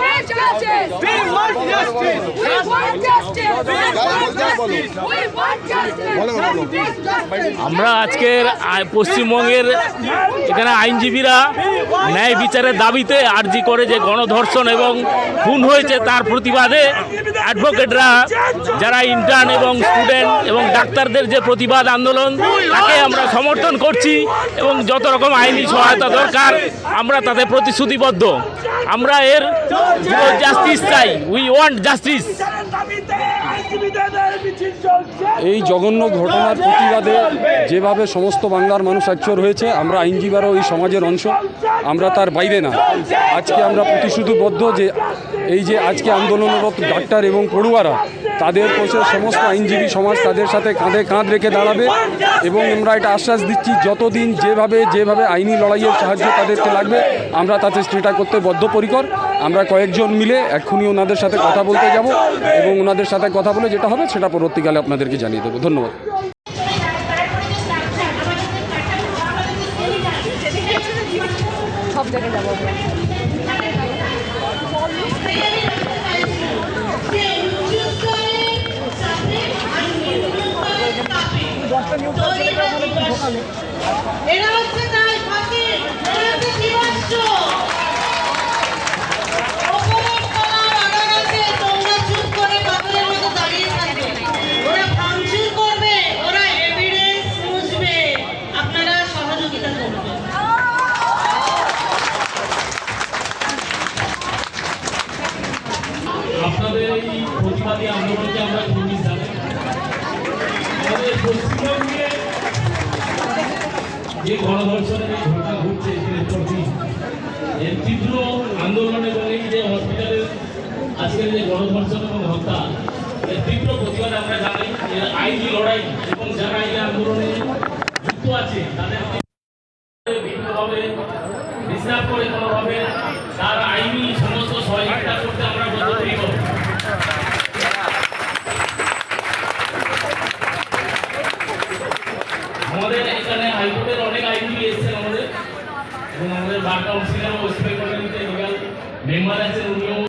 Rid justice. We want justice. We want justice. We want justice. We want justice. Justice. আমরা আজকের পশ্চিমবঙ্গের এখানে আইনজীবীরা ন্যায় বিচারের দাবিতে আর্জি করে যে গণধর্ষণ এবং খুন হয়েছে তার প্রতিবাদে অ্যাডভোকেটরা যারা ইন্টার্ন এবং স্টুডেন্ট এবং ডাক্তারদের যে প্রতিবাদ আন্দোলন তাকে আমরা সমর্থন করছি এবং যত রকম আইনি সহায়তা দরকার, আমরা তাদের প্রতিশ্রুতিবদ্ধ। আমরা এর জাস্টিস চাই। উই ওয়ান্ট জাস্টিস এই জঘন্য ঘটনার প্রতিবাদে যেভাবে সমস্ত বাংলার মানুষ একচর হয়েছে, আমরা আইনজীবীরাও এই সমাজের অংশ, আমরা তার বাইরে না। আজকে আমরা প্রতিশ্রুতিবদ্ধ যে এই যে আজকে আন্দোলনরত ডাক্তার এবং পড়ুয়ারা, তাদের পাশে সমস্ত আইনজীবী সমাজ তাদের সাথে কাঁধে কাঁধ রেখে দাঁড়াবে এবং আমরা এটা আশ্বাস দিচ্ছি, যতদিন যেভাবে যেভাবে আইনি লড়াইয়ের সাহায্য তাদেরকে লাগবে, আমরা তাতে সেটা করতে বদ্ধপরিকর। আমরা কয়েকজন মিলে এক্ষুনি ওনাদের সাথে কথা বলতে যাব এবং ওনাদের সাথে কথা বলে যেটা হবে সেটা পরবর্তীকালে আপনাদেরকে জানিয়ে দেবো। ধন্যবাদ। সব জায়গায় যাব এই প্রতিবাদী আন্দোলনকে আমরা কর্মী জানাই পশ্চিমবঙ্গে যে গণধর্ষণের এই ঘটনা ঘটছে এর তীব্র আন্দোলন এবং এই যে হসপিটালের আজকের যে গণধর্ষণ এবং হত্যা, এর তীব্র প্রতিবাদ আমরা জানাই এর আইনি লড়াই এবং যারা এই আন্দোলনে যুক্ত আছে তাদের বিভিন্নভাবে ডিস্টার্ব করে কোনোভাবে এবং আমাদের বার কাউন্সিলর ওয়েস্ট বেঙ্গলের মেম্বার আছেন উনিও